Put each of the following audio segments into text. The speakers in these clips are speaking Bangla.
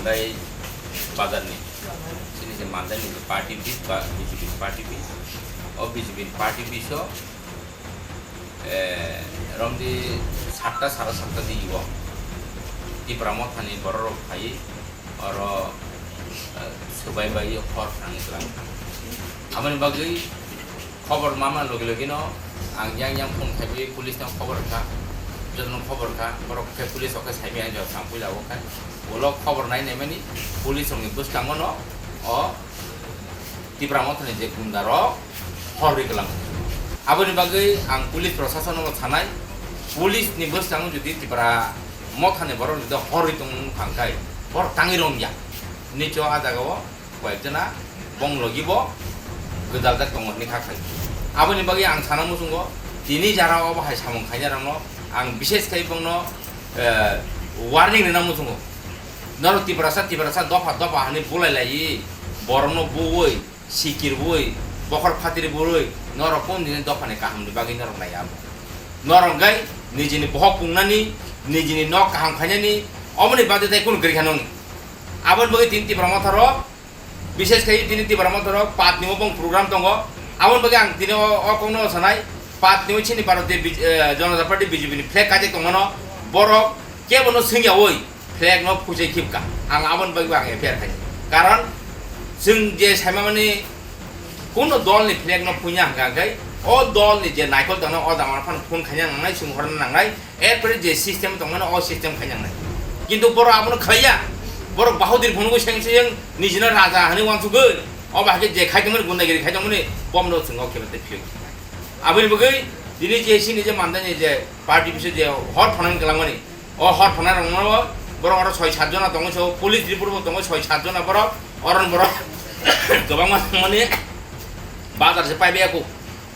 মান্দায় বাজার নেই। সে মান্দায় নিল পার্টি পিস বা বিজেপির পার্টি পিস ও বিজেপির পার্টি পিসও এরম যে সাতটা, সাড়ে সাতটা দিয়ে ইব টিপরা থানি বড় রোগ খাই, আর সবাই বাই খর ফাংলাম আমার বাকি খবর মামার লগে লগে ন আং ফোন খাইবে পুলিশ খবর খা যতন খবর খা বড় খে পুলিশ ওকে সাইবে আই যাও সাম পুইলা ওকে ওলো খবর নাই নাই মানে পুলিশ সঙ্গে বুঝতাম ন অ টিপ্রামত থানি যে গুন্ডার हरै खालामो आबोनि बागै आं पुलिस प्रशासनाव थानाय पुलिसनि बोस्राङाव जुदि तिब्रा मथानि बर' जुदि हरै दं खांखाय बर ताङि रंया निचय आ जागाव कयेकजना बंलगिब गोदालदा दंनि थाखाय आबोनि बागै आं साना मुसुंग दिनै जाराव बाहाय सामं खायनारांन आं विशेषकै बङ्गनो वार्निङ होनो नाम दङ नरो तिब्रासा तिब्रासा दफा दफा हानि बोलायलायि बरनो बवै सिकिर बवै बखर फातिर बोरै नरो कोन दिन दफानि काहामनि बागै नरो नाया नरंगाय निजिनि बहक पुंनानि निजिनि न काहाम खायनानि অমনি বাদে তাই কোন গৃহ নং আবার বগে তিন তি ব্রহ্মথর বিশেষ করে তিন তি ব্রহ্মথর পাত নিমবং প্রোগ্রাম দঙ্গ আবার বগে আং দিনে অকনো সানাই পাত নিউছিনি ভারতীয় জনতা পার্টি বিজেপিনি ফ্লেগ কাজে তঙ্গনো কে কেবনো সিংয়া ওই ফ্লেগ ন খুঁজে খিপকা। আং আবন বাকি আগে ফের খাই কারণ जों जे साइमामानि দল নি ফ্লেগ ন ফুইনা ও দল নি যে নাইকল দङ অ দাঙৰ ফান ফোন খাইনা নাংনাই সুমহরন নাংনাই এরপরে যে সিস্টেম দङ অ সিস্টেম খাইনা নাই কিন্তু বড় আবন খাইয়া, বড় বাহুদির ভনগু সেংসে जों निजिना राजा हानि वानसुगोन अ बाहागे जे खाइदोंमोन गुन्दागिरि खाइदोंमोन बमनो जों अ खेबते फियो आबोनि बगै दिनै जे सिनि जे मानदानि जे पार्टी बिसे जे हर फनान गलामनि अ हर फनान रंनो बड़ अर सय सातजना दङ सो पुलिस रिपोर्टबो दङ सय सातजना बड़ अरन बड़ गोबां माने बाजारसे पाइबायाखौ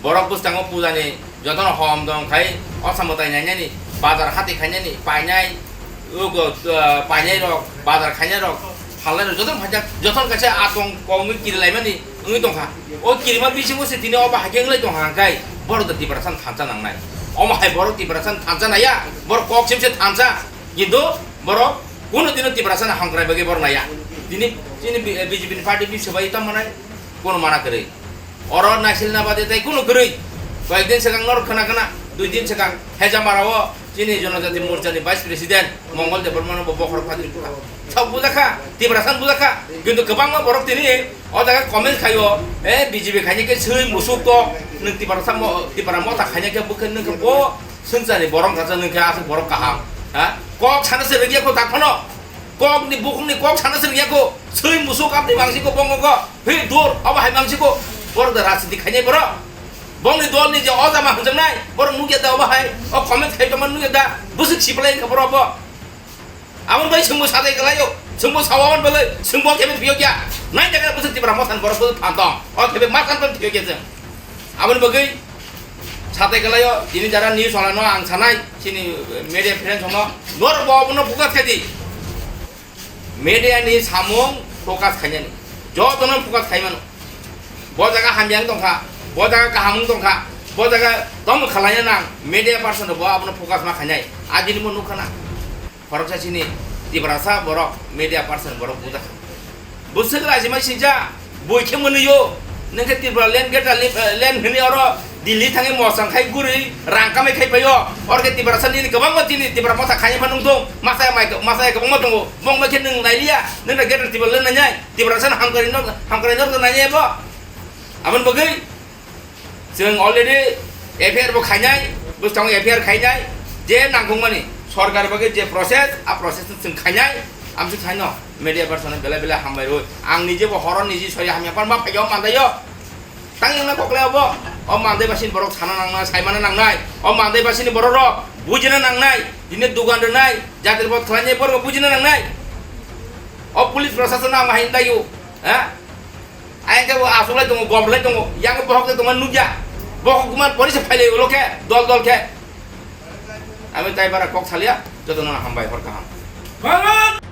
बरफ बुस्थाङाव पुजानि जतन हम दं खाय असामताय नायनायनि बाजार हाथि खायनायनि पाइनाय उगो पाइनाय रक बाजार खायनाय रक फानलाय रक जतन फाजा जतन कासे आतं कौङै किरिलायमानि ओङै दंखा अ किरिमा बिसिङो से दिनै अबा हाकेंलाय दं हांखाय বড়দের ডিপ্রেশন থানসা নাংনাই অমাহাই বড় ডিপ্রেশন থানসা নাইয়া, বড় কক সিমসে থানসা কিন্তু বড় কোনোদিনও ডিপ্রেশন হাংক্রাই বাকি বড় নাইয়া। তিনি তিনি বিজেপি পার্টি বিশ্ববাই তো মানে কোনো মানা করে। অর নাইছিল না বাদে তাই কোনো করে কয়েকদিন সেখান নর খানা খানা দুই দিন সেখান হেজা মারাও চীনি জনজাতি মোর্চানি ভাইস প্রেসিডেন্ট মঙ্গল দেবরমান বখর ফাদিল কুড়া সব বুঝাখা তিব্রাসান বুঝাখা কিন্তু গোবাং বরক তিনি অজাগা কমেন্ট খাইও এ, বিজেপি খাইনিকে সৈ মুসুক তো নং তিব্রাসা তিব্রা মতা খাইনিকে বুকে নং ব। সঞ্চানি বরং কাজা নং আসে বরক কাহাম হ্যাঁ কক সানাসে রেগিয়াকো তাকফানো কক নি বুক নি কক সানাসে রেগিয়াকো সৈ মুসুক আপনি মাংসিকো বঙ্গক হে দূর অবাহাই মাংসিকো বড় রাজনীতি খাইনি বড় bong ni dol ni je o da ma hang jang nai bor nu ge da ba hai o comment khai ka man nu ge da busik si play ka bro ba amon bai chung mo sa dai ka lai yo chung mo sa wa man ba lai chung mo ke me phiyo kya nai da ka busik ti bra mo san bor ko phan dong o ke be ma san pan phiyo ge jang amon ba gai সাথে গেলে যিনি যারা নিউজ চালানো আংসা নাই চিনি মিডিয়া ফ্রেন্ড সম নোর বাবুন ফোকাস খাই দি মিডিয়া নি সামং ফোকাস খাইনি যত ফোকাস খাই মানু ব জায়গা হামিয়াং দংখা बजागा गाहाम दंखा बजागा दम खालायनो नां मिडिया पार्सन ब आपनो फोकास मा खायनाय आदिनि मो नुखाना फरकसासिनि तिब्रासा बरक मिडिया पार्सन बरक बुजा बुसक राजिमा सिजा बयखे मोनयो नोंखे तिब्रा लेन गेटा लेन होनि अर दिल्ली थाङै मसां खाय गुरै रांकामै खायफायो अरगे तिब्रासानि गोबां मानसिनि तिब्रा मथा खाय फानुं दं मासाया माइ मासाया गोबां मा दङ बं माखे नों नायलिया नोंना गेटा तिब्रा लेन नायनाय तिब्रासान हामकारि न हामकारि न नायनाय बा आमोन बगै जों अलरेडि एफआइआर बो खायनाय बुस्थुआव एफआइआर खायनाय जे नांगौमानि सरकार बगै जे प्रसेस आ प्रसेस जों खायनाय आमसो खायन मिडिया पार्सन बेला बेला हामबाय रो आं निजेबो हर निजे सय हामियाफान मा फाइयाव मान्दायो तांना कक्लायावबो अ मान्दाय बासिन बरक साना नांनाय सायमाना नांनाय अ मान्दाय बासिन बर र बुजिनो नांनाय दिनै दुगान दोननाय जातिर बद खालायनाय बर बुजिनो नांनाय अ पुलिस प्रशासन आं हाइन दायो हा आयके आसुलाय दङ गबलाय दङ yang बहक दङ नुजा বহকুমার পরিচয় ফাইলে ওগুলোকে দল দল খে আমি তাই পারা কক থালিয়া যত না হাম ভাই হরকা হাম।